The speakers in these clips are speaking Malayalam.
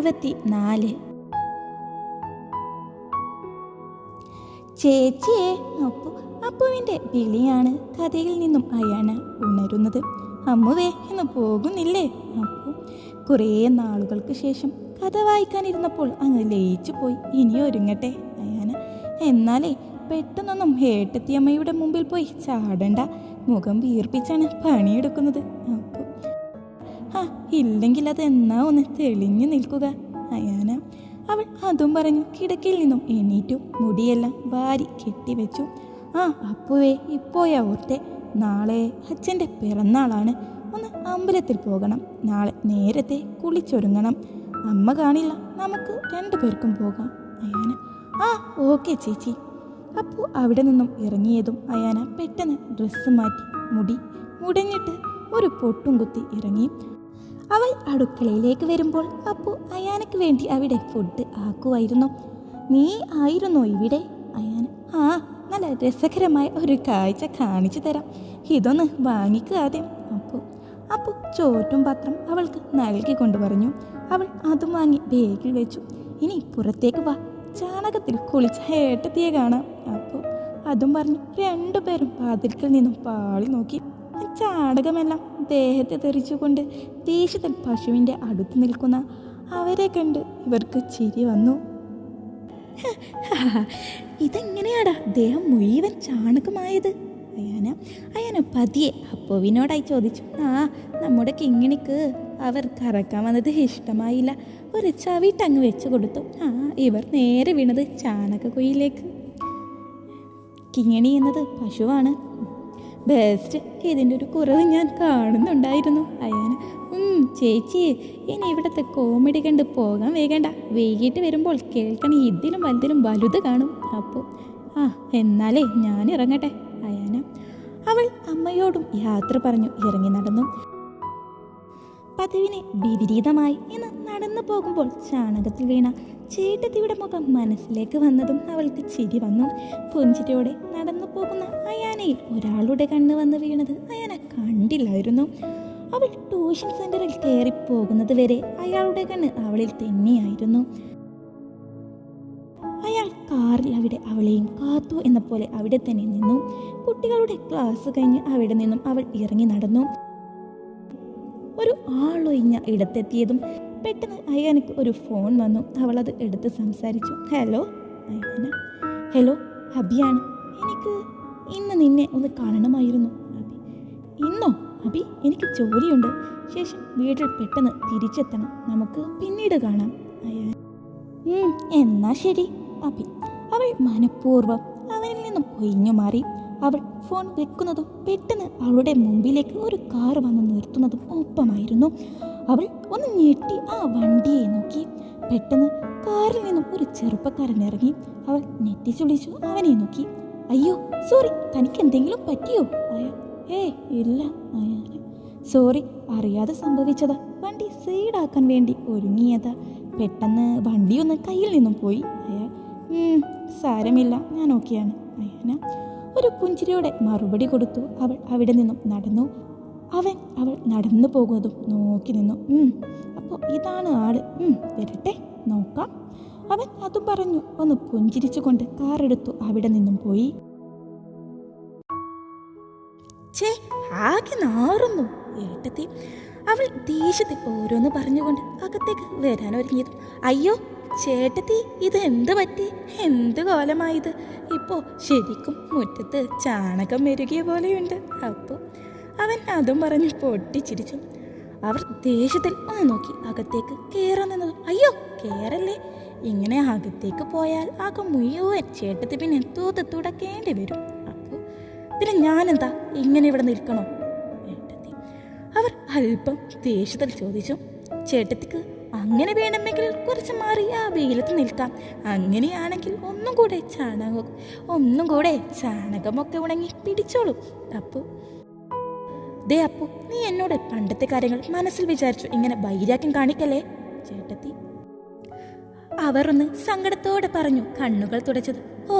ഇരുപത്തി നാല് ചേച്ചിയെ അപ്പു അപ്പുവിന്റെ വിളിയാണ് കഥയിൽ നിന്നും അയാന ഉണരുന്നത്. അമ്മുവേ എന്ന് പോകുന്നില്ലേ? അപ്പു കുറേ നാളുകൾക്ക് ശേഷം കഥ വായിക്കാനിരുന്നപ്പോൾ അങ്ങ് ലയിച്ചു പോയി. ഇനി ഒരുങ്ങട്ടെ അയാന. എന്നാലേ പെട്ടെന്നൊന്നും ഏട്ടത്തിയമ്മയുടെ മുമ്പിൽ പോയി ചാടണ്ട. മുഖം വീർപ്പിച്ചാണ് പണിയെടുക്കുന്നത്. ആ ഇല്ലെങ്കിൽ അത് എന്നാ ഒന്ന് തെളിഞ്ഞു നിൽക്കുക. അയാന അവൾ അതും പറഞ്ഞു കിടക്കിൽ നിന്നും എണീറ്റു മുടിയെല്ലാം വാരി കെട്ടിവെച്ചു. ആ അപ്പുവേ ഇപ്പോയാ ഓർത്തെ. നാളെ അച്ഛന്റെ പിറന്നാളാണ്. ഒന്ന് അമ്പലത്തിൽ പോകണം. നാളെ നേരത്തെ കുളിച്ചൊരുങ്ങണം. അമ്മ കാണില്ല നമുക്ക് രണ്ടു പേർക്കും പോകാം. അയാന ആ ഓക്കെ ചേച്ചി. അപ്പു അവിടെ നിന്നും ഇറങ്ങിയതും അയാന പെട്ടെന്ന് ഡ്രസ്സ് മാറ്റി മുടി മുടഞ്ഞിട്ട് ഒരു പൊട്ടും കുത്തി ഇറങ്ങി. അവൾ അടുക്കളയിലേക്ക് വരുമ്പോൾ അപ്പു അയാനക്ക് വേണ്ടി അവിടെ ഫുഡ് ആക്കുമായിരുന്നു നീ ആയിരുന്നോ ഇവിടെ? അയാന ആ നല്ല രസകരമായ ഒരു കാഴ്ച കാണിച്ചു തരാം. ഇതൊന്ന് വാങ്ങിക്കുക ആദ്യം അപ്പു അപ്പു ചോറ്റും പത്രം അവൾക്ക് നൽകി കൊണ്ടു പറഞ്ഞു അവൾ അതും വാങ്ങി ബേഗിൽ വെച്ചു. ഇനി പുറത്തേക്ക് വാ. ചാണകത്തിൽ കുളിച്ച ഏട്ടത്തിയെ കാണാം. അപ്പോൾ അതും പറഞ്ഞു രണ്ടുപേരും വാതിൽക്കൽ നിന്നും പാളി നോക്കി. ചാണകമെല്ലാം ദേഹത്തെ തെറിച്ചുകൊണ്ട് ദേഷ്യത്തിൽ പശുവിന്റെ അടുത്ത് നിൽക്കുന്ന അവരെ കണ്ട് ഇവർക്ക് ചിരി വന്നു. ഇതെങ്ങനെയാടാ? ദേഹം മുഴുവൻ ചാണകമായത്. അയാന അയാന പതിയെ അപ്പുവിനോടായി ചോദിച്ചു. ആ നമ്മുടെ കിങ്ങിണിക്ക് അവർ കറക്കാൻ വന്നത് ഇഷ്ടമായില്ല. ഒരു ചവിട്ടങ്ങ് വെച്ച് കൊടുത്തു. ആ ഇവർ നേരെ വീണത് ചാണകക്കുയിലേക്ക്. കിങ്ങിണി എന്നത് പശുവാണ്. ബെസ്റ്റ് ഇതിന്റെ ഒരു കുറവ് ഞാൻ കാണുന്നുണ്ടായിരുന്നു. അയാന ചേച്ചി ഇനി ഇവിടുത്തെ കോമഡി കണ്ട് പോകാൻ വേഗണ്ട. വൈകിട്ട് വരുമ്പോൾ കേൾക്കണ ഇതിലും വലുതിലും വലുത് കാണും. അപ്പോൾ ആ എന്നാലേ ഞാൻ ഇറങ്ങട്ടെ. അയാന അവൾ അമ്മയോടും യാത്ര പറഞ്ഞു ഇറങ്ങി നടന്നു. പതിവിന് വിപരീതമായി ഇന്ന് നടന്നു പോകുമ്പോൾ ചാണകത്തിൽ വീണ ചേട്ടത്തിയുടെ മുഖം മനസ്സിലേക്ക് വന്നതും അവൾക്ക് ചിരി വന്നു. പുഞ്ചിരിയോടെ നടന്നു അയാനയിൽ ഒരാളുടെ കണ്ണ് വന്ന് വീണത് അയാനെ കണ്ടില്ലായിരുന്നു. അവൾ ട്യൂഷൻ കയറി പോകുന്നത് വരെ അയാളുടെ കണ്ണ് അവളിൽ തന്നെയായിരുന്നു. അയാൾ കാറിൽ അവിടെ അവളെയും കാത്തു എന്ന പോലെ അവിടെ തന്നെ നിന്നു. കുട്ടികളുടെ ക്ലാസ് കഴിഞ്ഞ് അവിടെ നിന്നും അവൾ ഇറങ്ങി നടന്നു. ഒരു ആളൊഴിഞ്ഞ ഇടത്തെത്തിയതും പെട്ടെന്ന് അയാനക്ക് ഒരു ഫോൺ വന്നു. അവൾ അത് എടുത്ത് സംസാരിച്ചു. ഹലോ അയാന. ഹലോ ഹബിയാണ്. എനിക്ക് ഇന്ന് നിന്നെ ഒന്ന് കാണണമായിരുന്നു. അബി ഇന്നോ? അബി എനിക്ക് ജോലിയുണ്ട്. ശേഷം വീട്ടിൽ പെട്ടെന്ന് തിരിച്ചെത്തണം. നമുക്ക് പിന്നീട് കാണാം. അയാൻ എന്നാ ശരി അബി അവൾ മനഃപൂർവം അവനിൽ നിന്നും ഒഴിഞ്ഞു മാറി. അവൾ ഫോൺ വെക്കുന്നതും പെട്ടെന്ന് അവളുടെ മുമ്പിലേക്ക് ഒരു കാർ വന്ന് നിർത്തുന്നതും ഒപ്പമായിരുന്നു. അവൾ ഒന്ന് ഞെട്ടി ആ വണ്ടിയെ നോക്കി. പെട്ടെന്ന് കാറിൽ നിന്നും ഒരു ചെറുപ്പക്കാരൻ ഇറങ്ങി. അവൾ ഞെട്ടിച്ചുളിച്ചു അവനെ നോക്കി. അയ്യോ സോറി തനിക്ക് എന്തെങ്കിലും പറ്റിയോ? അയാൾ ഏ ഇല്ല അയാൾ സോറി അറിയാതെ സംഭവിച്ചതാ. വണ്ടി സൈഡാക്കാൻ വേണ്ടി ഒരുങ്ങിയതാ. പെട്ടെന്ന് വണ്ടി ഒന്ന് കയ്യിൽ നിന്നും പോയി. അയാൾ "ഉം, സാരമില്ല ഞാൻ ഓക്കെയാണ്. അയാന ഒരു പുഞ്ചിരിയോടെ മറുപടി കൊടുത്തു. അവൾ അവിടെ നിന്നും നടന്നു. അവൻ അവൾ നടന്നു പോകുന്നതും നോക്കി നിന്നു. അപ്പോൾ ഇതാണ് ആൾ. വരട്ടെ നോക്കാം. അവൻ അതും പറഞ്ഞു. ഒന്ന് പുഞ്ചിരിച്ചുകൊണ്ട് കാറെടുത്തു അവിടെ നിന്നും പോയി. ആകെ നാറുന്നു. ഏട്ടത്തി അവൾ ദേഷ്യത്തിൽ ഓരോന്ന് പറഞ്ഞുകൊണ്ട് അകത്തേക്ക് വരാൻ ഒരുങ്ങിയതും. അയ്യോ ചേട്ടത്തി ഇത് എന്ത് പറ്റി? എന്ത് കോലമായത്? ഇപ്പോ ശരിക്കും മുറ്റത്ത് ചാണകം മെരുകിയ പോലെയുണ്ട്. അപ്പോൾ അവൻ അതും പറഞ്ഞ് പൊട്ടിച്ചിരിച്ചു. അവർ ദേഷ്യത്തിൽ ഒന്ന് നോക്കി അകത്തേക്ക് കയറാൻ നിന്നതും. അയ്യോ കേറല്ലേ? ഇങ്ങനെ അകത്തേക്ക് പോയാൽ ആകെ മുഴുവൻ ചേട്ടത്തി പിന്നെ തൂത്ത് തുടക്കേണ്ടി വരും. അപ്പോൾ പിന്നെ ഞാനെന്താ ഇങ്ങനെ ഇവിടെ നിൽക്കണോ? ചേട്ടത്തി അവർ അല്പം ദേഷ്യത്തിൽ ചോദിച്ചു. ചേട്ടത്തിക്ക് അങ്ങനെ വേണമെങ്കിൽ കുറച്ച് മാറി ആ വെയിലത്ത് നിൽക്കാം. അങ്ങനെയാണെങ്കിൽ ഒന്നും കൂടെ ചാണകം ഒന്നും കൂടെ ചാണകമൊക്കെ ഉണങ്ങി പിടിച്ചോളൂ. അപ്പോൾ ദേ അപ്പു നീ എന്നോട് പണ്ടത്തെ കാര്യങ്ങൾ മനസ്സിൽ വിചാരിച്ചു ഇങ്ങനെ വൈരാഗ്യം കാണിക്കല്ലേ? ചേട്ടത്തി അവർ ഒന്ന് സങ്കടത്തോടെ പറഞ്ഞു കണ്ണുകൾ തുടച്ചത്. ഓ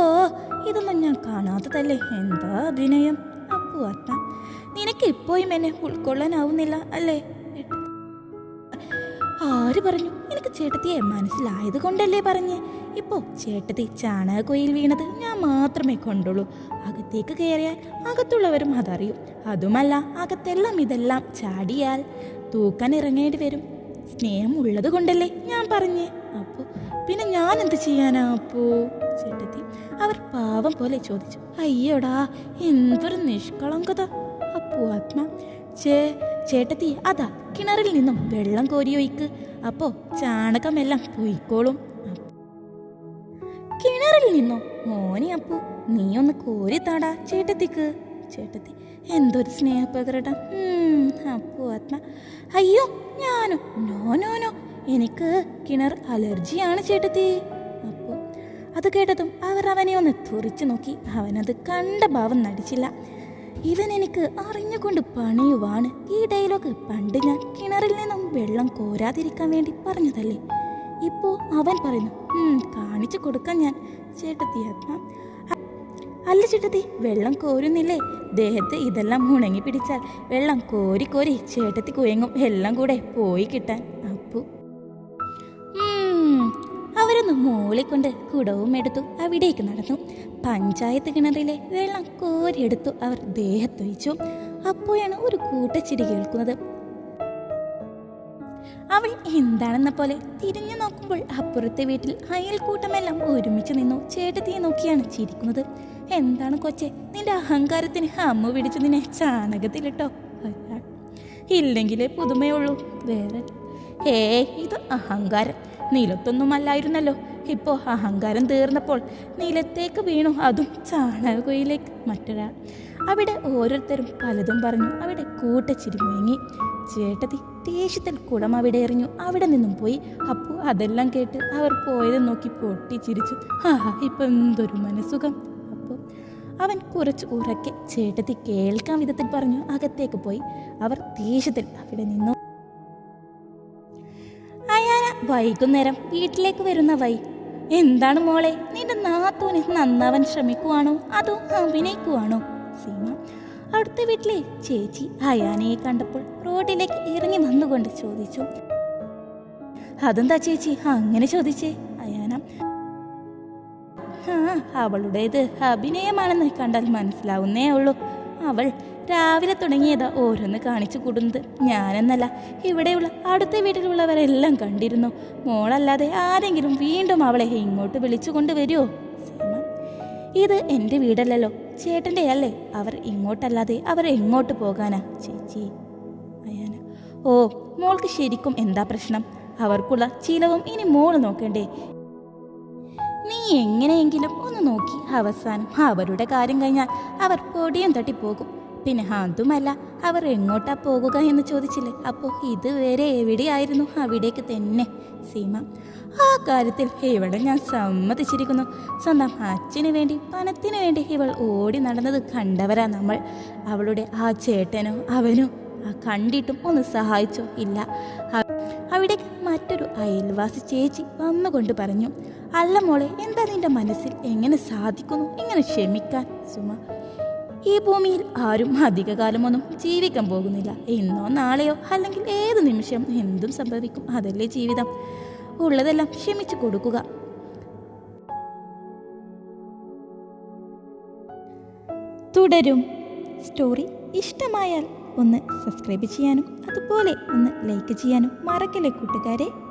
ഇതൊന്നും ഞാൻ കാണാത്തതല്ലേ? എന്താ അഭിനയം? അപ്പു അത്ത നിനക്ക് ഇപ്പോഴും എന്നെ ഉൾക്കൊള്ളാനാവുന്നില്ല അല്ലേ? ആര് പറഞ്ഞു? എനിക്ക് ചേട്ടത്തിയെ മനസ്സിലായത് കൊണ്ടല്ലേ പറഞ്ഞ്. ഇപ്പോ ചേട്ടത്തി ചാണകക്കൊയിൽ വീണത് ഞാൻ മാത്രമേ കണ്ടുള്ളൂ. അകത്തേക്ക് കയറിയാൽ അകത്തുള്ളവരും അതറിയും. അതുമല്ല അകത്തെല്ലാം ഇതെല്ലാം ചാടിയാൽ തൂക്കാൻ ഇറങ്ങേണ്ടി വരും. സ്നേഹം ഉള്ളത് കൊണ്ടല്ലേ ഞാൻ പറഞ്ഞേ. അപ്പോ പിന്നെ ഞാൻ എന്ത് ചെയ്യാനാ അപ്പോ? ചേട്ടത്തി അവർ പാവം പോലെ ചോദിച്ചു. അയ്യോടാ എന്തൊരു നിഷ്കളങ്കത അപ്പോ ആത്മ ചേ ചേട്ടത്തി അതാ കിണറിൽ നിന്നും വെള്ളം കോരി ഒഴിക്ക്. അപ്പോ ചാണകമെല്ലാം പൊയ്ക്കോളും. കിണറിൽ നിന്നോ? മോനെ അപ്പു നീ ഒന്ന് കോരി താടാ ചേട്ടത്തിക്ക്. ചേട്ടത്തി എന്തൊരു സ്നേഹപ്രകടം ഉം, അപ്പു ആത്മ അയ്യോ ഞാനോ? No no no. എനിക്ക് കിണർ അലർജിയാണ് ചേട്ടത്തി. അപ്പോൾ അത് കേട്ടതും അവർ അവനെ ഒന്ന് തുറിച്ചു നോക്കി. അവനത് കണ്ട ഭാവം നടിച്ചില്ല. ഇവൻ എനിക്ക് അറിഞ്ഞുകൊണ്ട് പണിയുവാണ്. ഈ ഡയലോഗ് പണ്ട് ഞാൻ കിണറിൽ നിന്നും വെള്ളം കോരാതിരിക്കാൻ വേണ്ടി പറഞ്ഞതല്ലേ? ഇപ്പോ അവൻ പറയുന്നു "ഉം, കാണിച്ചു കൊടുക്കാൻ ഞാൻ ചേട്ടത്തി അല്ല ചേട്ടത്തി വെള്ളം കോരുന്നില്ലേ? ദേഹത്ത് ഇതെല്ലാം ഉണങ്ങി പിടിച്ചാൽ വെള്ളം കോരി കോരി ചേട്ടത്തി കുയങ്ങും എല്ലാം കൂടെ പോയി കിട്ടാൻ. അവരൊന്ന് മോളിക്കൊണ്ട് കുടവും എടുത്തു അവിടേക്ക് നടന്നു. പഞ്ചായത്ത് കിണറിലെ വെള്ളം കോരിയെടുത്തു അവർ ദേഹത്തൊഴിച്ചു. അപ്പോഴാണ് ഒരു കൂട്ടച്ചിരി കേൾക്കുന്നത്. അവൾ എന്താണെന്ന പോലെ തിരിഞ്ഞു നോക്കുമ്പോൾ അപ്പുറത്തെ വീട്ടിൽ അയൽക്കൂട്ടമെല്ലാം ഒരുമിച്ച് നിന്നു ചേട്ടത്തിയെ നോക്കിയാണ് ചിരിക്കുന്നത്. എന്താണ് കൊച്ചെ നിന്റെ അഹങ്കാരത്തിന് അമ്മ പിടിച്ചു നിന്നെ ചാണകത്തിലിട്ടോ. ഇല്ലെങ്കിലേ പുതുമയുള്ളൂ. വേറെ. ഏ ഇത് അഹങ്കാരം. നിലത്തൊന്നും ഇപ്പോൾ ഇപ്പോ അഹങ്കാരം തീർന്നപ്പോൾ നിലത്തേക്ക് വീണു. അതും ചാണകയിലേക്ക് മറ്റൊരാൾ അവിടെ ഓരോരുത്തരും പലതും പറഞ്ഞു. അവിടെ കൂട്ടച്ചിരി മുഴങ്ങി. ചേട്ടത്തി ദേഷ്യത്തിൽ കുടം അവിടെ എറിഞ്ഞു. അവിടെ നിന്നും പോയി. അപ്പോൾ അതെല്ലാം കേട്ട് അവർ പോയത് നോക്കി പൊട്ടിച്ചിരിച്ചു. ആഹാ ഇപ്പം എന്തൊരു മനസ്സുഖം. അപ്പോൾ അവൻ കുറച്ച് ഉറക്കെ ചേട്ടത്തി കേൾക്കാൻ വിധത്തിൽ പറഞ്ഞു. അകത്തേക്ക് പോയി. അവർ ദേഷ്യത്തിൽ അവിടെ നിന്നു. വൈകുന്നേരം വീട്ടിലേക്ക് വരുന്ന വൈ. എന്താണ് മോളെ നിന്റെ നാത്തൂനെ നന്നാവാൻ ശ്രമിക്കുവാണോ അതോ അഭിനയിക്കുവാണോ? സീമ അടുത്ത വീട്ടിലെ ചേച്ചി അയാനയെ കണ്ടപ്പോൾ റോഡിലേക്ക് ഇറങ്ങി വന്നുകൊണ്ട് ചോദിച്ചു. അതെന്താ ചേച്ചി അങ്ങനെ ചോദിച്ചേ? അയാന അവളുടേത് അഭിനയമാണെന്ന് കണ്ടാൽ മനസ്സിലാവുന്നേ ഉള്ളൂ. അവൾ രാവിലെ തുടങ്ങിയത് ഓരോന്ന് കാണിച്ചു കൂടുന്നത് ഞാനെന്നല്ല. ഇവിടെയുള്ള അടുത്ത വീട്ടിലുള്ളവരെല്ലാം കണ്ടിരുന്നു. മോളല്ലാതെ ആരെങ്കിലും വീണ്ടും അവളെ ഇങ്ങോട്ട് വിളിച്ചു കൊണ്ടുവരുമോ ഇത് എന്റെ വീടല്ലല്ലോ. ചേട്ടന്റെ അല്ലേ? അവർ ഇങ്ങോട്ടല്ലാതെ അവർ എങ്ങോട്ട് പോകാനാ? ചേച്ചി അയാന. ഓ മോൾക്ക് ശരിക്കും എന്താ പ്രശ്നം? അവർക്കുള്ള ചിലവും ഇനി മോൾ നോക്കണ്ടേ? നീ എങ്ങനെയെങ്കിലും ഒന്ന് നോക്കി അവസാനം അവരുടെ കാര്യം കഴിഞ്ഞാൽ അവർ പൊടിയും തട്ടി പോകും പിന്നെ അതുമല്ല അവർ എങ്ങോട്ടാ പോകുക എന്ന് ചോദിച്ചില്ലേ? അപ്പോൾ ഇതുവരെ എവിടെയായിരുന്നു? അവിടേക്ക് തന്നെ. സീമ ആ കാര്യത്തിൽ ഇവിടെ ഞാൻ സമ്മതിച്ചിരിക്കുന്നു. സ്വന്തം അച്ഛന് വേണ്ടി പണത്തിന് വേണ്ടി ഇവൾ ഓടി നടന്നത് കണ്ടവരാ നമ്മൾ. അവളുടെ ആ ചേട്ടനോ അവനോ കണ്ടിട്ടും ഒന്ന് സഹായിച്ചോ? ഇല്ല. അവിടെ അവിടേക്ക് മറ്റൊരു അയൽവാസി ചേച്ചി വന്നുകൊണ്ട് പറഞ്ഞു അല്ല മോളെ എന്താ നിന്റെ മനസ്സിൽ എങ്ങനെ സാധിക്കുന്നു? എങ്ങനെ ക്ഷമിക്കാൻ. സുമ ഈ ഭൂമിയിൽ ആരും അധികകാലമൊന്നും ജീവിക്കാൻ പോകുന്നില്ല. ഇന്നോ നാളെയോ അല്ലെങ്കിൽ ഏത് നിമിഷം എന്തും സംഭവിക്കും. അതല്ലേ ജീവിതം. ഉള്ളതെല്ലാം ക്ഷമിച്ചു കൊടുക്കുക. തുടരും. സ്റ്റോറി ഇഷ്ടമായാൽ ഒന്ന് സബ്സ്ക്രൈബ് ചെയ്യാനും അതുപോലെ ഒന്ന് ലൈക്ക് ചെയ്യാനും മറക്കല്ലേ കൂട്ടുകാരെ?